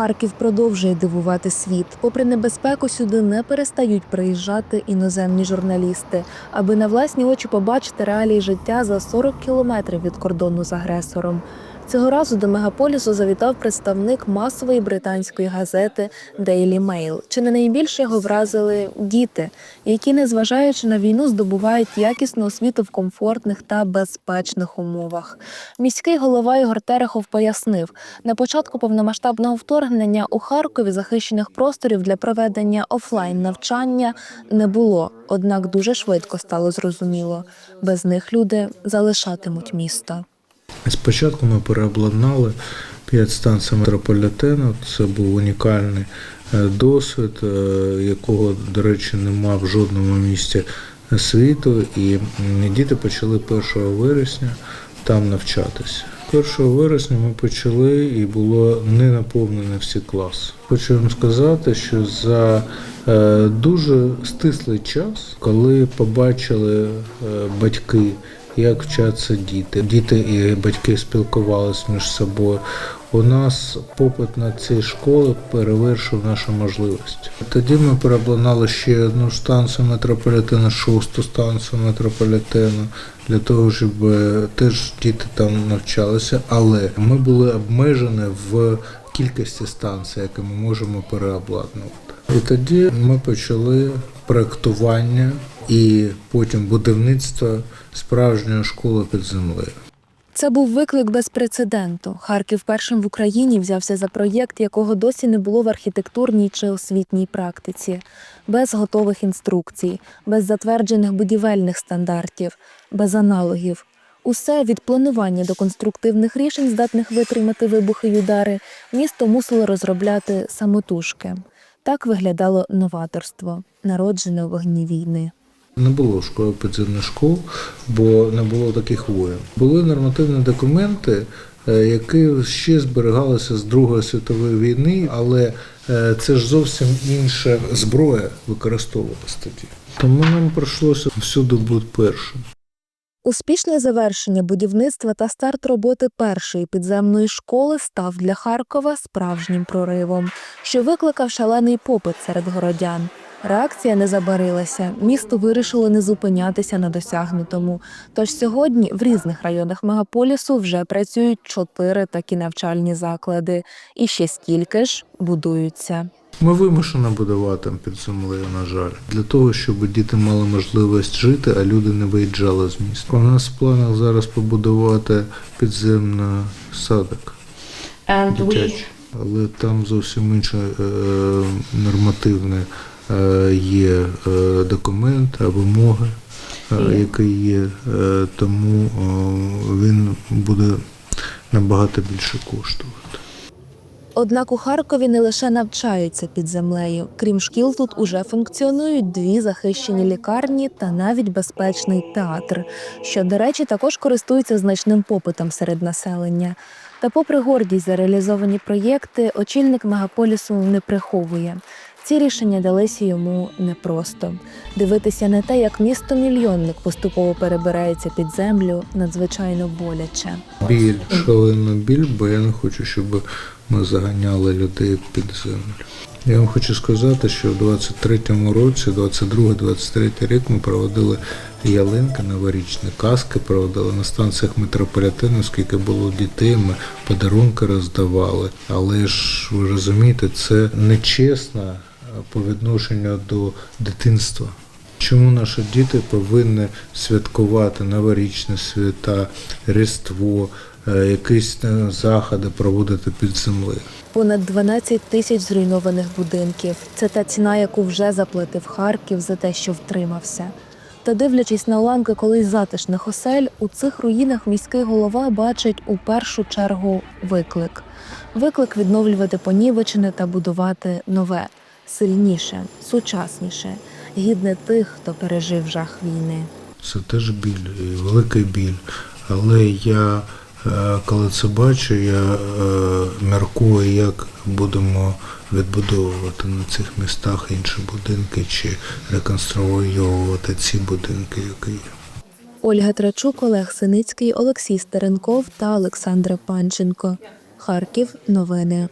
Харків продовжує дивувати світ. Попри небезпеку, сюди не перестають приїжджати іноземні журналісти, аби на власні очі побачити реалії життя за 40 кілометрів від кордону з агресором. Цього разу до мегаполісу завітав представник масової британської газети Daily Mail. Чи не найбільше його вразили діти, які, незважаючи на війну, здобувають якісну освіту в комфортних та безпечних умовах. Міський голова Ігор Терехов пояснив, на початку повномасштабного вторгнення у Харкові захищених просторів для проведення офлайн навчання не було. Однак дуже швидко стало зрозуміло, без них люди залишатимуть місто. Спочатку ми переобладнали 5 станцій метрополітену. Це був унікальний е, досвід, е, якого, до речі, нема в жодному місті світу. І діти почали 1 вересня там навчатися. 1 вересня ми почали і було не наповнені всі класи. Хочу вам сказати, що за е, дуже стислий час, коли побачили батьки, як вчаться діти, діти і батьки спілкувалися між собою. У нас попит на ці школи перевершив наші можливості. Тоді ми переобладнали ще одну станцію метрополітену, шосту станцію метрополітену, для того, щоб е, теж діти там навчалися. Але ми були обмежені в кількості станцій, які ми можемо переобладнувати. І тоді ми почали проектування і потім будівництво справжньої школи під землею. Це був виклик без прецеденту. Харків першим в Україні взявся за проєкт, якого досі не було в архітектурній чи освітній практиці, без готових інструкцій, без затверджених будівельних стандартів, без аналогів. Усе від планування до конструктивних рішень, здатних витримати вибухи й удари, місто мусило розробляти самотужки. Так виглядало новаторство, народжене у вогні війни. Не було школи підземних школ, бо не було таких воєн. Були нормативні документи, е, які ще зберігалися з Другої світової війни, але е, це ж зовсім інша зброя використовувалась тоді. Тому нам прийшлося всюди бути першим. Успішне завершення будівництва та старт роботи першої підземної школи став для Харкова справжнім проривом, що викликав шалений попит серед городян. Реакція не забарилася. Місто вирішило не зупинятися на досягнутому. Тож сьогодні в різних районах мегаполісу вже працюють чотири такі навчальні заклади, і ще стільки ж будуються. Ми вимушені будувати під землею, на жаль, для того, щоб діти мали можливість жити, а люди не виїжджали з міста. У нас в планах зараз побудувати підземний садок. Дитячий. Але там зовсім інші е, нормативні е, є е, документи, вимоги, е, Є. які є, е, тому е, він буде набагато більше коштувати. Однак у Харкові не лише навчаються під землею. Крім шкіл, тут уже функціонують дві захищені лікарні та навіть безпечний театр, що, до речі, також користується значним попитом серед населення. Та, попри гордість за реалізовані проєкти, очільник мегаполісу не приховує. Ці рішення далися йому непросто. Дивитися на те, як місто мільйонник поступово перебирається під землю, надзвичайно боляче. Біль, шалену біль, бо я не хочу, щоб ми заганяли людей під землю. Я вам хочу сказати, що в 23-му році, 22-23 рік, ми проводили ялинки новорічні, каски проводили на станціях метрополітену, скільки було дітей, ми подарунки роздавали. Але ж ви розумієте, це нечесно по відношенню до дитинства. Чому наші діти повинні святкувати новорічні свята, Різдво, е, якісь е, заходи проводити під землею? Понад 12 тисяч зруйнованих будинків. Це та ціна, яку вже заплатив Харків за те, що втримався. Та дивлячись на уламки колись затишних осель, у цих руїнах міський голова бачить у першу чергу виклик: виклик відновлювати понівечене та будувати нове, сильніше, сучасніше, гідне тих, хто пережив жах війни. Це теж біль, великий біль. Але я, е, коли це бачу, я е, міркую, як будемо відбудовувати на цих містах інші будинки чи реконструювати ці будинки, які є. Ольга Трачук, Олег Синицький, Олексій Стеренков та Олександра Панченко. Харків. Новини.